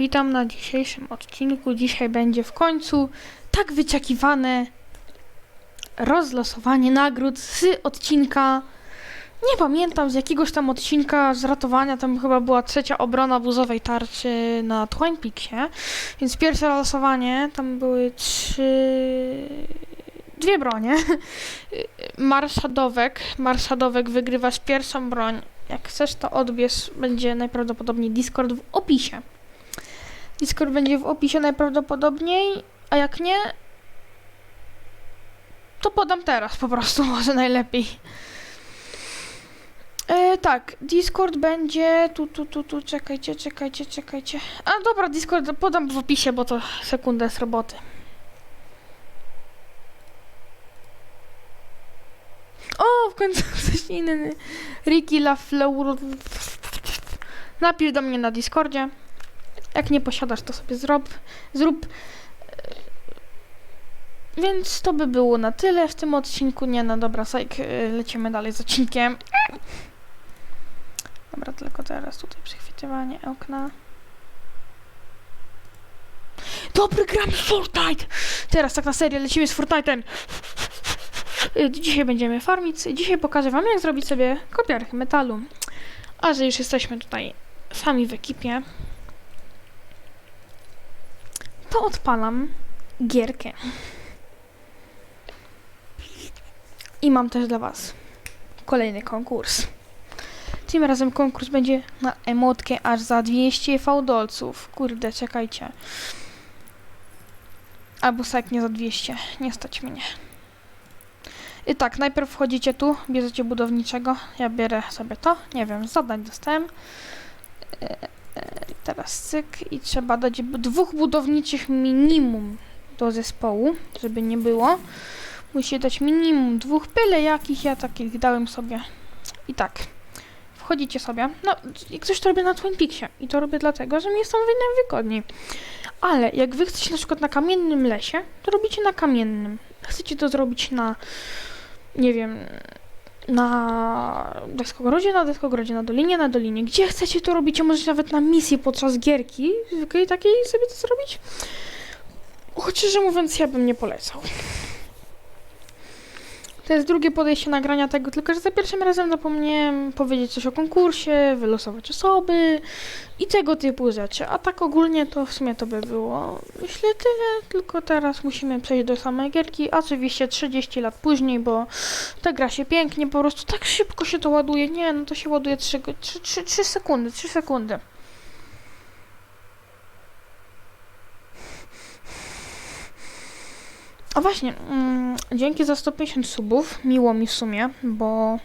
Witam na dzisiejszym odcinku. Dzisiaj będzie w końcu tak wyczekiwane rozlosowanie nagród z odcinka. Nie pamiętam z jakiegoś tam odcinka z ratowania. Tam chyba była trzecia obrona buzowej tarczy na Twin Peaksie. Więc pierwsze losowanie tam były trzy. Dwie bronie. Marszadowek. Marszadowek wygrywasz pierwszą broń. Jak chcesz, to odbierz. Będzie najprawdopodobniej Discord w opisie. Discord będzie w opisie najprawdopodobniej, a jak nie, to podam teraz po prostu, może najlepiej. E, tak, Discord będzie tu, tu, tu, tu, czekajcie, czekajcie, czekajcie. A dobra, Discord podam w opisie, bo to sekundę z roboty. O, w końcu coś inny. Ricky LaFleur. Napisz do mnie na Discordzie. Jak nie posiadasz, to sobie zrób. zrób. Więc to by było na tyle w tym odcinku. Nie, no dobra, sajk, y, lecimy dalej z odcinkiem. Dobra, tylko teraz tutaj przechwytywanie okna. Dobry, gramy Fortnite! Teraz tak na serio, lecimy z Fortnite'em. Y, Dzisiaj będziemy farmić. Dzisiaj pokażę wam, jak zrobić sobie kopiarkę metalu. A że już jesteśmy tutaj sami w ekipie, to odpalam gierkę. I mam też dla Was kolejny konkurs. Tym razem konkurs będzie na emotkę aż za 200 fałdolców. Kurde, czekajcie. Albo nie za 200. Nie stać mnie. I tak, najpierw wchodzicie tu, bierzecie budowniczego. Ja bierę sobie to. Nie wiem, zadań dostałem. E, Teraz cyk i trzeba dać dwóch budowniczych minimum do zespołu, żeby nie było. Musi dać minimum dwóch byle jakich, ja takich dałem sobie. I tak, wchodzicie sobie. No, jak coś to robię na Twin Peaksie i to robię dlatego, że mi jest tam najwygodniej. Ale jak wy chcecie na przykład na kamiennym lesie, to robicie na kamiennym. Chcecie to zrobić na, nie wiem, na deskogrodzie, na deskogrodzie, na dolinie, na dolinie. Gdzie chcecie to robić, a możecie nawet na misji podczas gierki zwykłej takiej sobie to zrobić. Szczerze mówiąc, ja bym nie polecał. To jest drugie podejście nagrania tego, tylko że za pierwszym razem zapomniałem powiedzieć coś o konkursie, wylosować osoby i tego typu rzeczy. A tak ogólnie to w sumie to by było. Myślę tyle, tylko teraz musimy przejść do samej gierki. Oczywiście 30 lat później, bo ta gra się pięknie, po prostu tak szybko się to ładuje. Nie, no to się ładuje 3, 3, 3, 3 sekundy, 3 sekundy. A właśnie, mm, dzięki za 150 subów. Miło mi w sumie, bo.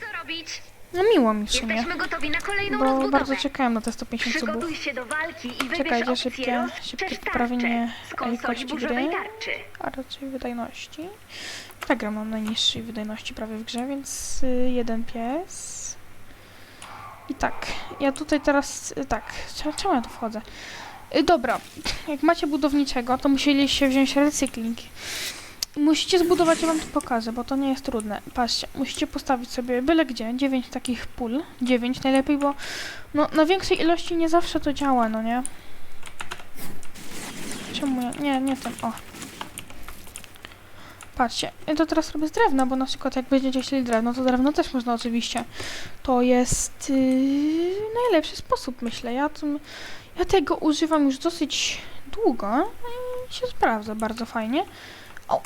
Co robić? No miło mi w sumie. Jesteśmy gotowi na kolejną Bo rozbudowę. bardzo czekałem na te 150 subów. Przygotuj się do walki i wybierz Czekajcie, opcję szybkie, szybkie poprawienie starcze z konsoli jakości burzowej gry. tarczy. A raczej wydajności. Ta gra mam najniższej wydajności prawie w grze, więc y, jeden pies. I tak, ja tutaj teraz, y, tak, czemu ja tu wchodzę? Y, dobra, jak macie budowniczego, to musieliście wziąć recykling. Musicie zbudować, ja wam to pokażę, bo to nie jest trudne. Patrzcie, musicie postawić sobie byle gdzie, 9 takich pól, 9 najlepiej, bo no, na większej ilości nie zawsze to działa, no nie? Czemu ja, nie, nie ten, o. Patrzcie, ja to teraz robię z drewna, bo na przykład jak będziecie chcieli drewno, to drewno też można oczywiście. To jest yy, najlepszy sposób, myślę. Ja, tym, ja tego używam już dosyć długo i się sprawdza bardzo fajnie. O.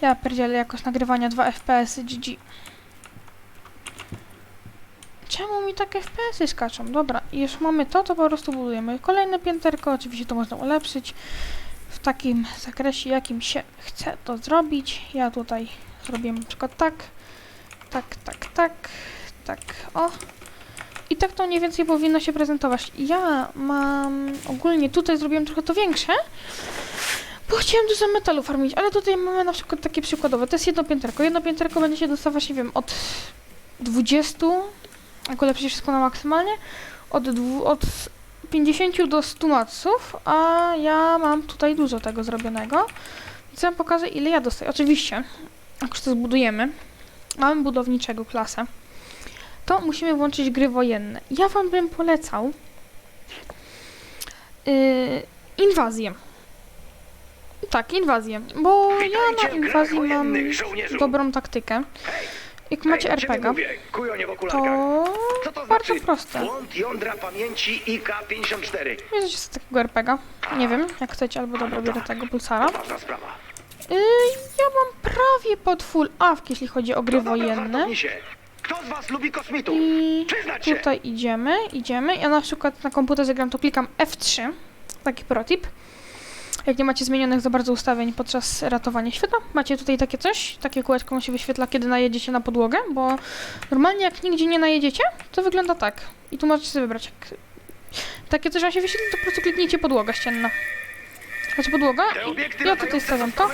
Ja pierdzielę jakoś nagrywania 2 FPS GG. Czemu mi takie FPS-y skaczą? Dobra, już mamy to, to po prostu budujemy kolejne pięterko. Oczywiście to można ulepszyć w takim zakresie, jakim się chce to zrobić. Ja tutaj zrobię na przykład tak, tak, tak, tak, tak, o. I tak to mniej więcej powinno się prezentować. Ja mam ogólnie tutaj zrobiłem trochę to większe, bo chciałem dużo metalu farmić, ale tutaj mamy na przykład takie przykładowe. To jest jedno pięterko. Jedno pięterko będzie się dostawać, nie wiem, od 20, jak ulepszy wszystko na maksymalnie, od, od 50 do 100 maców, a ja mam tutaj dużo tego zrobionego. Więc ja wam pokażę, ile ja dostaję. Oczywiście, jak już to zbudujemy, mamy budowniczego klasę. To musimy włączyć gry wojenne. Ja wam bym polecał yy, inwazję. Tak, inwazję, bo ja na inwazji mam dobrą taktykę. Jak macie RPG, to bardzo znaczy? proste. Błąd jądra pamięci IK-54. Bierzecie z takiego RPG. Nie wiem, jak chcecie, albo dobra, biorę tego pulsara. Yy, ja mam prawie pod full AWK, jeśli chodzi o gry wojenne. Kto z was lubi kosmitów? I Przyznać się. tutaj idziemy, idziemy. Ja na przykład na komputerze gram, to klikam F3. Taki protip. Jak nie macie zmienionych za bardzo ustawień podczas ratowania świata, macie tutaj takie coś, takie kółeczko się wyświetla, kiedy najedziecie na podłogę, bo normalnie jak nigdzie nie najedziecie, to wygląda tak. I tu możecie sobie wybrać. Jak takie coś wam się wyświetli, to po prostu kliknijcie podłoga ścienna. Znaczy podłoga i ja tutaj stawiam to.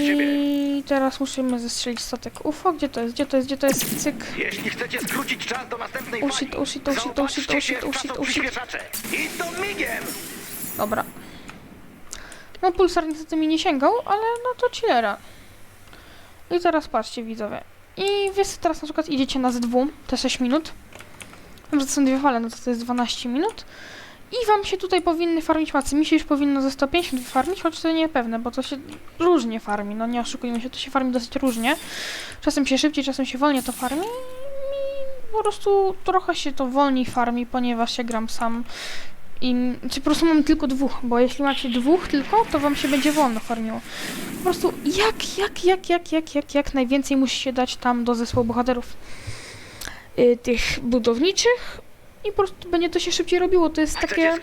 I teraz musimy zestrzelić statek UFO. Gdzie to jest? Gdzie to jest? Gdzie to jest? Cyk. Jeśli chcecie skrócić czas do następnej Oh fali, shit, shit, shit, shit, zaopatrzcie się shit, w shit, shit. czasoprzyspieszacze. I to migiem! Dobra. No pulsar niestety mi nie sięgał, ale no to chillera. I teraz patrzcie widzowie. I wy teraz na przykład idziecie na Z2, te 6 minut. Wiem, że to są dwie fale, no to to jest 12 minut. I wam się tutaj powinny farmić macy. Mi się już powinno ze 150 farmić, choć to niepewne, bo to się różnie farmi. No nie oszukujmy się, to się farmi dosyć różnie. Czasem się szybciej, czasem się wolniej to farmi. I po prostu trochę się to wolniej farmi, ponieważ ja gram sam. I czy po prostu mam tylko dwóch, bo jeśli macie dwóch tylko, to wam się będzie wolno farmiło. Po prostu jak, jak, jak, jak, jak, jak, jak najwięcej się dać tam do zespołu bohaterów y, tych budowniczych i po prostu będzie to się szybciej robiło. To jest takie,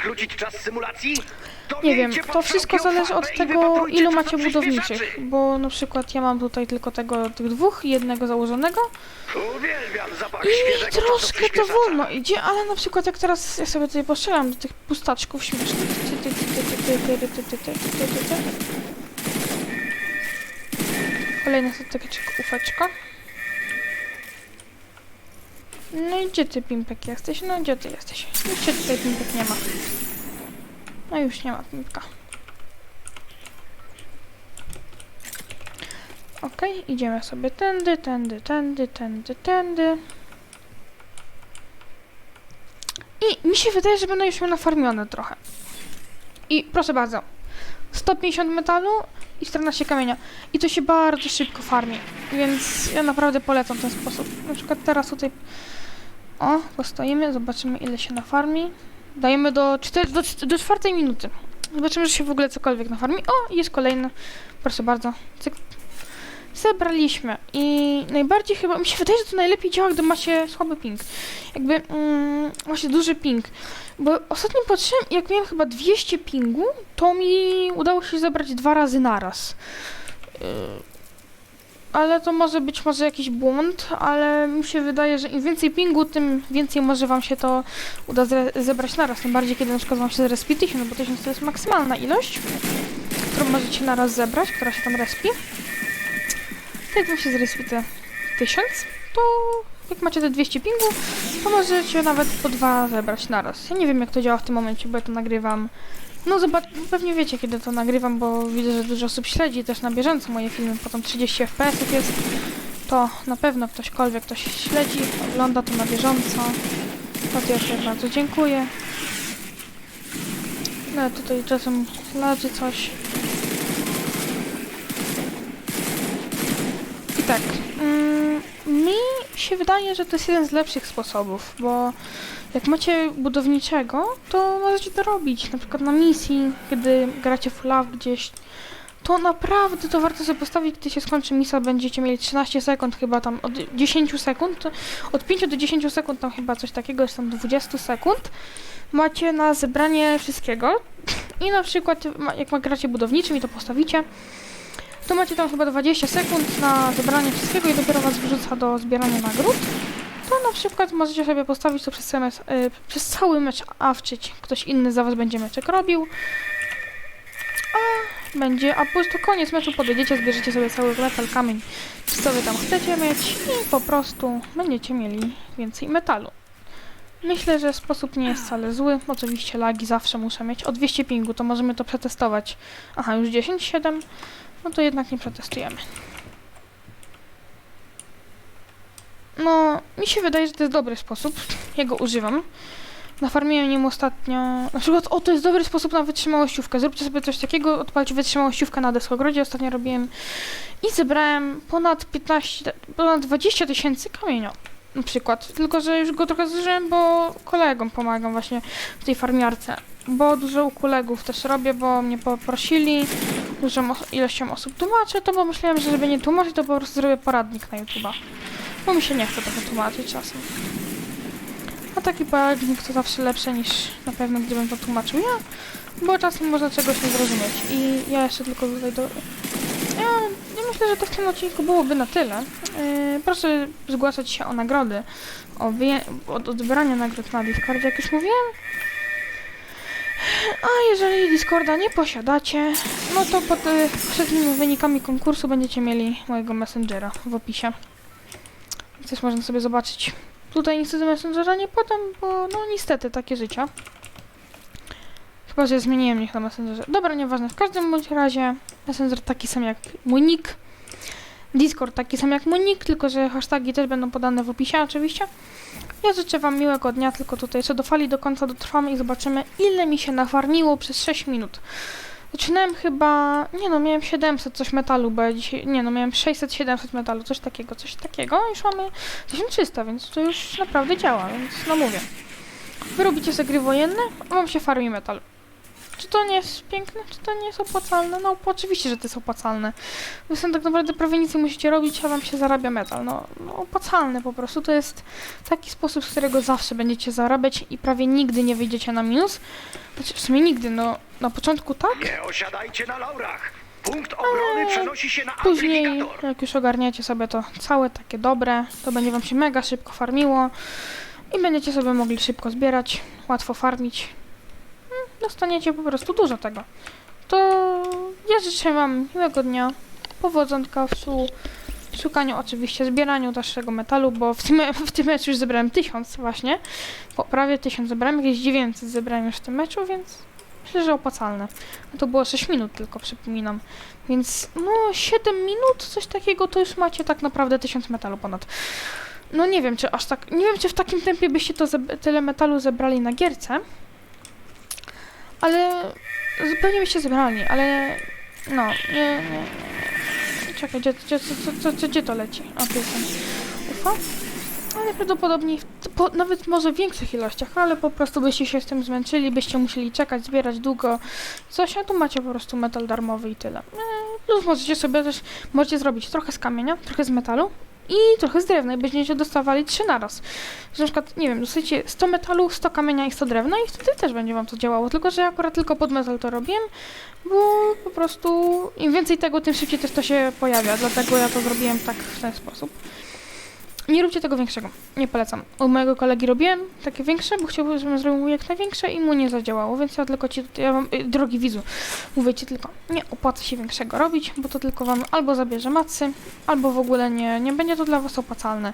nie wiem, to wszystko zależy od tego, ilu macie budowniczych, bo na przykład ja mam tutaj tylko tego, tych dwóch, jednego założonego. I troszkę to wolno idzie, ale na przykład jak teraz ja sobie tutaj postrzelam do tych pustaczków śmiesznych. Ty, ty, ty, No i gdzie ty, Pimpek, jesteś? No gdzie ty jesteś? Już cię tutaj, Pimpek, nie ma. No już nie ma Pimpka. Okej, idziemy sobie tędy, tędy, tędy, tędy, tędy. I mi się wydaje, że będę już nafarmione trochę. I proszę bardzo, 150 metalu i 14 kamienia. I to się bardzo szybko farmi, więc ja naprawdę polecam ten sposób. Na przykład teraz tutaj, o, postoimy, zobaczymy ile się nafarmi. Dajemy do, do, do czwartej minuty. Zobaczymy, że się w ogóle cokolwiek nafarmi. O, jest kolejny. Proszę bardzo. Cyk. Zebraliśmy. I najbardziej chyba, mi się wydaje, że to najlepiej działa, gdy macie słaby ping. Jakby, mm, macie duży ping. Bo ostatnio patrzyłem, jak miałem chyba 200 pingu, to mi udało się zebrać dwa razy naraz. Yy, ale to może być może jakiś błąd, ale mi się wydaje, że im więcej pingu, tym więcej może wam się to uda zebrać naraz. Tym bardziej, kiedy na przykład wam się zrespi 1000, no bo 1000 to jest maksymalna ilość, którą możecie naraz zebrać, która się tam respi. Tak wam się zrespi te 1000, to jak macie te 200 pingu, to możecie nawet po dwa zebrać naraz. Ja nie wiem jak to działa w tym momencie, bo ja to nagrywam. No zobacz, pewnie wiecie kiedy to nagrywam, bo widzę, że dużo osób śledzi też na bieżąco moje filmy, potem 30 fps jest. To na pewno ktośkolwiek ktoś śledzi, ogląda to na bieżąco. To też bardzo dziękuję. No tutaj czasem leży coś. I tak, mm, mi się wydaje, że to jest jeden z lepszych sposobów, bo jak macie budowniczego, to możecie to robić, na przykład na misji, kiedy gracie full love gdzieś, to naprawdę to warto sobie postawić, gdy się skończy misja, będziecie mieli 13 sekund chyba tam, od 10 sekund, od 5 do 10 sekund tam chyba coś takiego, jest tam 20 sekund, macie na zebranie wszystkiego. I na przykład jak gracie budowniczym i to postawicie, to macie tam chyba 20 sekund na zebranie wszystkiego i dopiero was wrzuca do zbierania nagród. To na przykład możecie sobie postawić to przez y, przez cały mecz awczyć. Ktoś inny za was będzie meczek robił. A będzie, a po prostu koniec meczu podejdziecie, zbierzecie sobie cały metal, kamień, co wy tam chcecie mieć i po prostu będziecie mieli więcej metalu. Myślę, że sposób nie jest wcale zły. Oczywiście lagi zawsze muszę mieć. O 200 pingu to możemy to przetestować. Aha, już 10, 7. No to jednak nie przetestujemy. No, mi się wydaje, że to jest dobry sposób. Ja go używam. Nafarmiłem nim ostatnio. Na przykład, o, to jest dobry sposób na wytrzymałościówkę. Zróbcie sobie coś takiego, odpalcie wytrzymałościówkę na deskogrodzie. Ostatnio robiłem i zebrałem ponad 15, ponad 20 tysięcy kamienia. Przykład. Tylko, że już go trochę zużyłem, bo kolegom pomagam właśnie w tej farmiarce. Bo dużo u kolegów też robię, bo mnie poprosili dużą ilością osób tłumaczę, to pomyślałem, że żeby nie tłumaczyć, to po prostu zrobię poradnik na YouTube'a. Bo mi się nie chce trochę tłumaczyć czasem. A taki poradnik to zawsze lepsze niż na pewno gdybym to tłumaczył ja, bo czasem można czegoś nie zrozumieć. I ja jeszcze tylko tutaj do... Ja myślę, że to w tym odcinku byłoby na tyle. Yy, proszę zgłaszać się o nagrody, o od odbierania nagród na Discordzie, jak już mówiłem. A jeżeli Discorda nie posiadacie, no to pod y, poprzednimi wynikami konkursu będziecie mieli mojego Messengera w opisie. Też można sobie zobaczyć. Tutaj niestety Messengera nie podam, bo no niestety takie życie. Chyba, że zmieniłem ich na Messengerze. Dobra, nieważne. W każdym bądź razie Messenger taki sam jak mój nick. Discord taki sam jak mój nick, tylko że hasztagi też będą podane w opisie oczywiście. Ja życzę Wam miłego dnia, tylko tutaj jeszcze do fali do końca dotrwamy i zobaczymy ile mi się nafarmiło przez 6 minut. Zaczynałem chyba, nie no, miałem 700 coś metalu, bo ja dzisiaj, nie no, miałem 600-700 metalu, coś takiego, coś takiego, już mamy 1300, więc to już naprawdę działa, więc no mówię. Wy robicie sobie gry wojenne, a wam się farmi metal. Czy to nie jest piękne? Czy to nie jest opłacalne? No oczywiście, że to jest opłacalne. Wy sobie tak naprawdę prawie nic nie musicie robić, a wam się zarabia metal. No, no opłacalne po prostu. To jest taki sposób, z którego zawsze będziecie zarabiać i prawie nigdy nie wyjdziecie na minus. Znaczy, w sumie nigdy, no na początku tak, Nie osiadajcie na laurach. Punkt obrony przenosi się na Później, amplifikator. jak już ogarniacie sobie to całe takie dobre, to będzie wam się mega szybko farmiło i będziecie sobie mogli szybko zbierać, łatwo farmić. Dostaniecie po prostu dużo tego. To ja życzę wam miłego dnia, powodzonka w szu- szukaniu oczywiście, zbieraniu tego metalu, bo w tym, w tym meczu już zebrałem 1000 właśnie, po prawie 1000 zebrałem, jakieś 900 zebrałem już w tym meczu, więc myślę, że opłacalne. A to było 6 minut tylko, przypominam. Więc no 7 minut, coś takiego, to już macie tak naprawdę 1000 metalu ponad. No nie wiem, czy aż tak, nie wiem, czy w takim tempie byście to tyle metalu zebrali na gierce. Ale zupełnie byście zebrali, ale no, nie, nie, nie. Czekaj, gdzie, gdzie, co, co, co, gdzie to leci? O, tu jestem. Ufa? Ale prawdopodobnie po, nawet może w większych ilościach, ale po prostu byście się z tym zmęczyli, byście musieli czekać, zbierać długo. Coś, a tu macie po prostu metal darmowy i tyle. Eee, Plus możecie sobie też, możecie zrobić trochę z kamienia, trochę z metalu i trochę z drewna i będziecie dostawali trzy naraz. Że na przykład, nie wiem, dostajecie 100 metalu, 100 kamienia i 100 drewna i wtedy też będzie wam to działało. Tylko, że ja akurat tylko pod metal to robiłem, bo po prostu im więcej tego, tym szybciej też to się pojawia. Dlatego ja to zrobiłem tak w ten sposób. Nie róbcie tego większego. Nie polecam. U mojego kolegi robiłem takie większe, bo chciałbym, żebym zrobił jak największe i mu nie zadziałało, więc ja tylko ci, ja wam, y, drogi widzu, mówię ci tylko, nie opłaca się większego robić, bo to tylko wam albo zabierze macy, albo w ogóle nie, nie będzie to dla was opłacalne.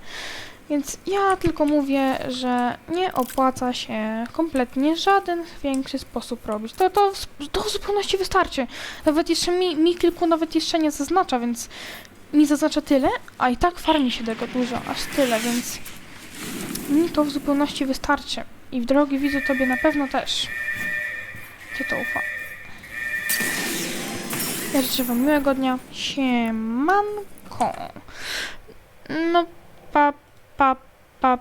Więc ja tylko mówię, że nie opłaca się kompletnie żaden większy sposób robić. To, to, to w zupełności wystarczy. Nawet jeszcze mi, mi kilku nawet jeszcze nie zaznacza, więc mi zaznacza tyle, a i tak farmi się tego dużo, aż tyle, więc mi to w zupełności wystarczy. I w drogi widzu tobie na pewno też. Cię to ufa. Ja życzę wam miłego dnia. Siemanko. No, pa, pa, pa,